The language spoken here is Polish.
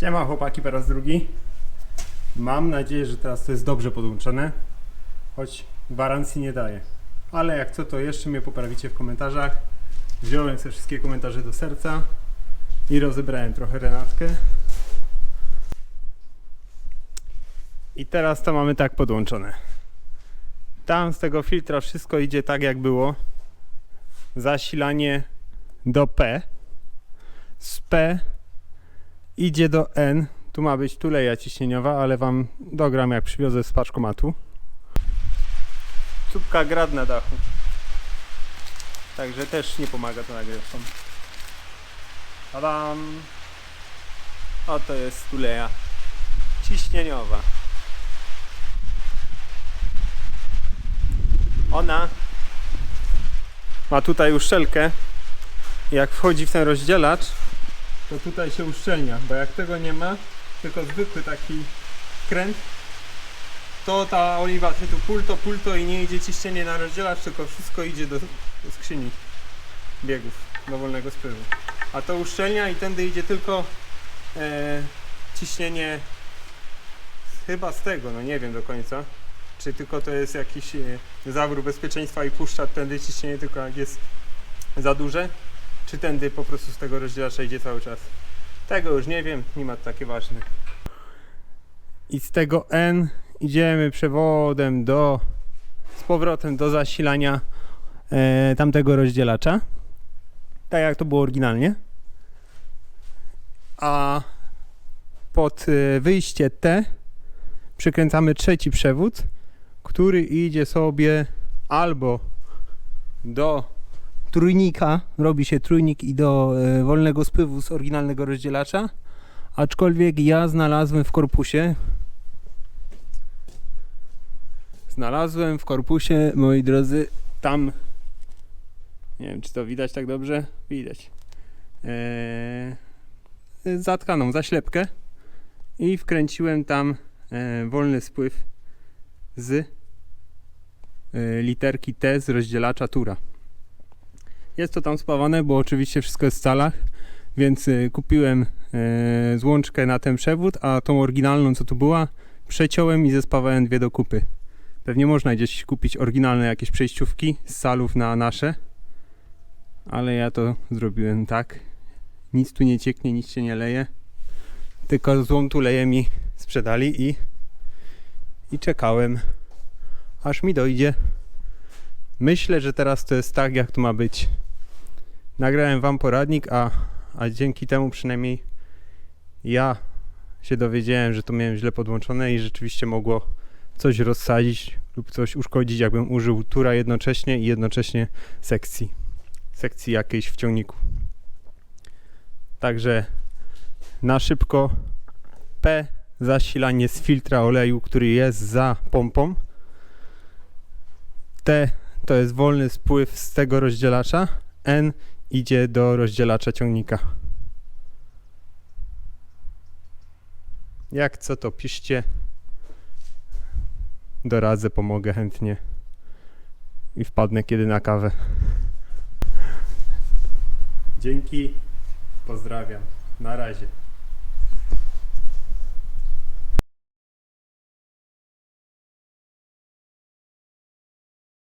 Siema chłopaki po raz drugi. Mam nadzieję, że teraz to jest dobrze podłączone, choć gwarancji nie daję. Ale jak co, to jeszcze mnie poprawicie w komentarzach. Wziąłem sobie wszystkie komentarze do serca i rozebrałem trochę Renatkę. I teraz to mamy tak podłączone. Tam z tego filtra wszystko idzie tak jak było. Zasilanie do P. Z P idzie do N. Tu ma być tuleja ciśnieniowa, ale wam dogram jak przywiozę z paczkomatu. Czubka grad na dachu. Także też nie pomaga to nagrywkom. Tadam! Oto jest tuleja ciśnieniowa. Ona ma tutaj uszczelkę. Jak wchodzi w ten rozdzielacz, to tutaj się uszczelnia, bo jak tego nie ma, tylko zwykły taki kręt, to ta oliwa tu pulto, pulto i nie idzie ciśnienie na rozdzielacz, tylko wszystko idzie do, do skrzyni biegów, do wolnego spływu. A to uszczelnia i tędy idzie tylko e, ciśnienie chyba z tego, no nie wiem do końca. Czy tylko to jest jakiś e, zawór bezpieczeństwa i puszcza tędy ciśnienie tylko jak jest za duże, czy tędy po prostu z tego rozdzielacza idzie cały czas. Tego już nie wiem, nie ma takie ważne. I z tego N idziemy przewodem do z powrotem do zasilania e, tamtego rozdzielacza. Tak jak to było oryginalnie. A pod e, wyjście T przykręcamy trzeci przewód, który idzie sobie albo do trójnika, robi się trójnik i do e, wolnego spływu z oryginalnego rozdzielacza. Aczkolwiek ja znalazłem w korpusie. Znalazłem w korpusie, moi drodzy, tam. Nie wiem, czy to widać tak dobrze? Widać. Eee, zatkaną zaślepkę i wkręciłem tam e, wolny spływ z e, literki T z rozdzielacza Tura. Jest to tam spawane, bo oczywiście wszystko jest w stalach, więc y, kupiłem y, złączkę na ten przewód, a tą oryginalną, co tu była, przeciąłem i zespawałem dwie do kupy. Pewnie można gdzieś kupić oryginalne jakieś przejściówki z salów na nasze, ale ja to zrobiłem tak. Nic tu nie cieknie, nic się nie leje, tylko złą tu leje mi sprzedali i, i czekałem, aż mi dojdzie. Myślę, że teraz to jest tak, jak to ma być. Nagrałem wam poradnik, a, a dzięki temu przynajmniej ja się dowiedziałem, że to miałem źle podłączone i rzeczywiście mogło coś rozsadzić lub coś uszkodzić, jakbym użył tura jednocześnie i jednocześnie sekcji. Sekcji jakiejś w ciągniku. Także na szybko P zasilanie z filtra oleju, który jest za pompą. T to jest wolny spływ z tego rozdzielacza. N idzie do rozdzielacza ciągnika. Jak co to piszcie. Doradzę, pomogę chętnie. I wpadnę kiedy na kawę. Dzięki. Pozdrawiam. Na razie.